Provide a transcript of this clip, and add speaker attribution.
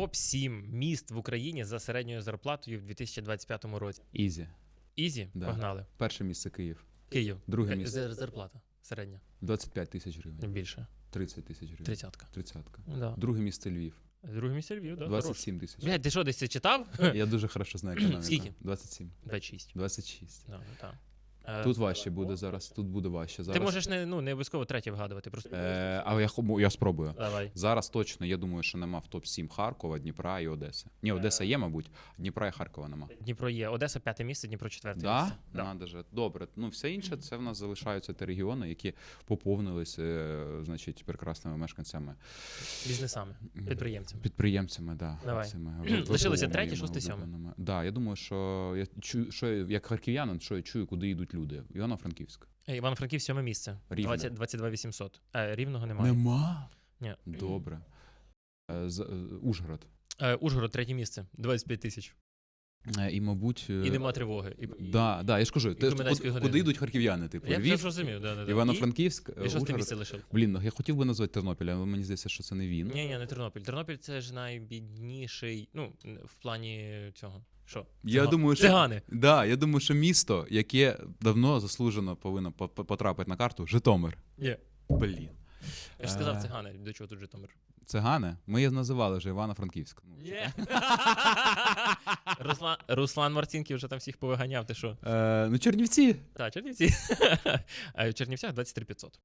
Speaker 1: топ 7 міст в Україні за середньою зарплатою в 2025 році.
Speaker 2: Ізі.
Speaker 1: Ізі,
Speaker 2: Да.
Speaker 1: погнали.
Speaker 2: Перше місце Київ.
Speaker 1: Київ.
Speaker 2: Друге
Speaker 1: Е,
Speaker 2: місце.
Speaker 1: Зарплата середня.
Speaker 2: 25 тисяч гривень.
Speaker 1: Більше.
Speaker 2: 30 тисяч гривень.
Speaker 1: Тридцятка.
Speaker 2: Тридцятка.
Speaker 1: Да.
Speaker 2: Друге місце Львів.
Speaker 1: Друге місце Львів, да?
Speaker 2: 27 тисяч.
Speaker 1: Блядь, ти що, десь це читав?
Speaker 2: Я дуже хорошо знаю економіку.
Speaker 1: Скільки?
Speaker 2: 27.
Speaker 1: 26.
Speaker 2: 26.
Speaker 1: Да, ну, так. Е,
Speaker 2: Тут важче буде зараз. Тут буде важче. Зараз.
Speaker 1: Ти можеш не, ну, не обов'язково третє вгадувати, просто.
Speaker 2: Е, але я, я спробую.
Speaker 1: Давай.
Speaker 2: Зараз точно, я думаю, що нема в топ-7 Харкова, Дніпра і Одеси. Ні, Одеса є, мабуть, Дніпра і Харкова нема.
Speaker 1: Дніпро є. Одеса п'яте місце, Дніпро четверте
Speaker 2: Да?
Speaker 1: місце. Да.
Speaker 2: Надо же. Добре. Ну, все інше, це в нас залишаються ті регіони, які поповнились, е, значить, прекрасними мешканцями,
Speaker 1: Бізнесами, підприємцями.
Speaker 2: підприємцями, да,
Speaker 1: Давай.
Speaker 2: цими
Speaker 1: Лишилося третє, шосте, сьоме.
Speaker 2: Да, я думаю, що я чую, що я- як харків'янин, що я чую, куди йдуть люди. Івано-Франківськ.
Speaker 1: Е, Івано-Франків сьоме місце.
Speaker 2: Рівне.
Speaker 1: 20, 22 800. А, рівного немає.
Speaker 2: Нема.
Speaker 1: Ні.
Speaker 2: Добре. Е, з- е, Ужгород.
Speaker 1: Е, Ужгород третє місце. 25 тисяч.
Speaker 2: Е, І, мабуть. е,
Speaker 1: І нема тривоги. І...
Speaker 2: Да, да, я ж кажу,
Speaker 1: комендантської
Speaker 2: куди, куди йдуть харків'яни? Типу,
Speaker 1: Я
Speaker 2: Львів,
Speaker 1: зрозумів. Да, да, да.
Speaker 2: Івано-Франківськ,
Speaker 1: І, і
Speaker 2: Ужгород.
Speaker 1: місце лишив.
Speaker 2: Блін, ну я хотів би назвати Тернопіль, але мені здається, що це не він.
Speaker 1: Ні, ні, не Тернопіль. Тернопіль це ж найбідніший, ну, в плані цього. Що?
Speaker 2: Я думаю, що-
Speaker 1: Цигани.
Speaker 2: Да, я думаю, що місто, яке давно заслужено повинно по- по- потрапити на карту, Житомир.
Speaker 1: Є.
Speaker 2: Блін.
Speaker 1: Я ж сказав
Speaker 2: Е.
Speaker 1: цигани, до чого тут Житомир.
Speaker 2: Цигани? Ми її називали вже Івано-Франківськ. Ну,
Speaker 1: Є. Руслан, Руслан Марцінків вже там всіх повиганяв, ти що?
Speaker 2: Е, ну, Чернівці.
Speaker 1: Так, Чернівці. А в Чернівцях 23 500.